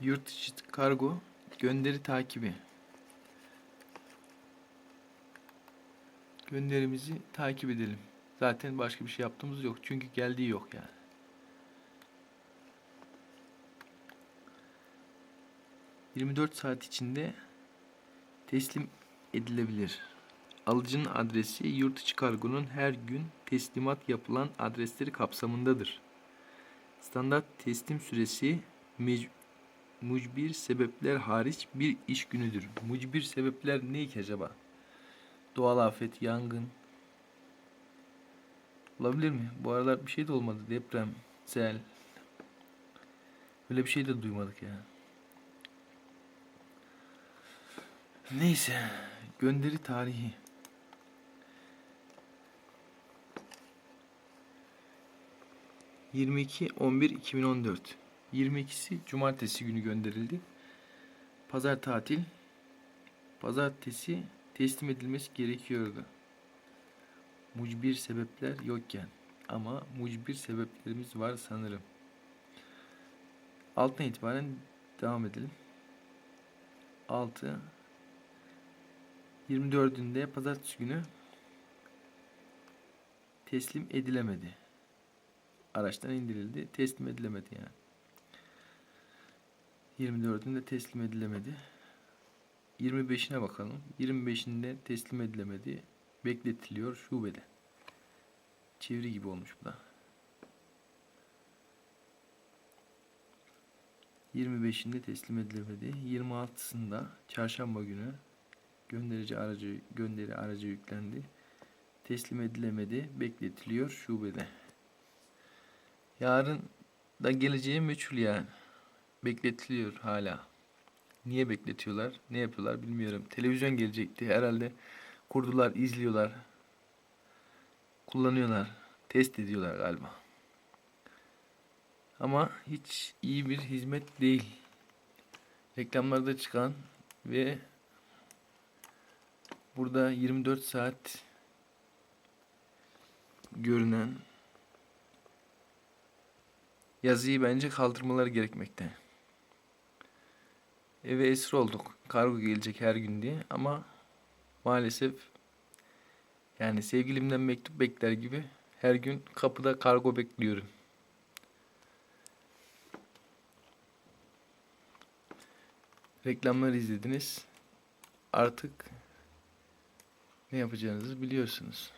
Yurt içi kargo gönderi takibi. Gönderimizi takip edelim. Zaten başka bir şey yaptığımız yok. Çünkü geldiği yok yani. ...24 saat içinde... ...teslim edilebilir. Alıcının adresi yurt içi kargonun her gün teslimat yapılan adresleri kapsamındadır. Standart teslim süresi mec- mucbir sebepler hariç bir iş günüdür. Mucbir sebepler ne ki acaba? Doğal afet, yangın. Olabilir mi? Bu aralar bir şey de olmadı. Deprem, sel. Öyle bir şey de duymadık ya. Neyse. Gönderi tarihi. ...22.11.2014... ...22'si cumartesi günü gönderildi. Pazar tatil. Pazartesi teslim edilmesi gerekiyordu. Mucbir sebepler yokken. Ama mucbir sebeplerimiz var sanırım. Altına itibaren devam edelim. 6 24'ünde pazartesi günü teslim edilemedi. Araçtan indirildi. Teslim edilemedi yani. 24'ünde teslim edilemedi. 25'ine bakalım. 25'inde teslim edilemedi. Bekletiliyor şubede. Çeviri gibi olmuş bu da. 25'inde teslim edilemedi. 26'sında çarşamba günü gönderici aracı gönderi aracı yüklendi. Teslim edilemedi. Bekletiliyor şubede. Yarın da geleceği meçhul yani. Bekletiliyor hala. Niye bekletiyorlar? Ne yapıyorlar bilmiyorum. Televizyon gelecekti herhalde. Kurdular, izliyorlar. Kullanıyorlar. Test ediyorlar galiba. Ama hiç iyi bir hizmet değil. Reklamlarda çıkan ve burada 24 saat görünen yazıyı bence kaldırmaları gerekmekte. Eve esir olduk. Kargo gelecek her gün diye ama maalesef yani sevgilimden mektup bekler gibi her gün kapıda kargo bekliyorum. Reklamları izlediniz. Artık ne yapacağınızı biliyorsunuz.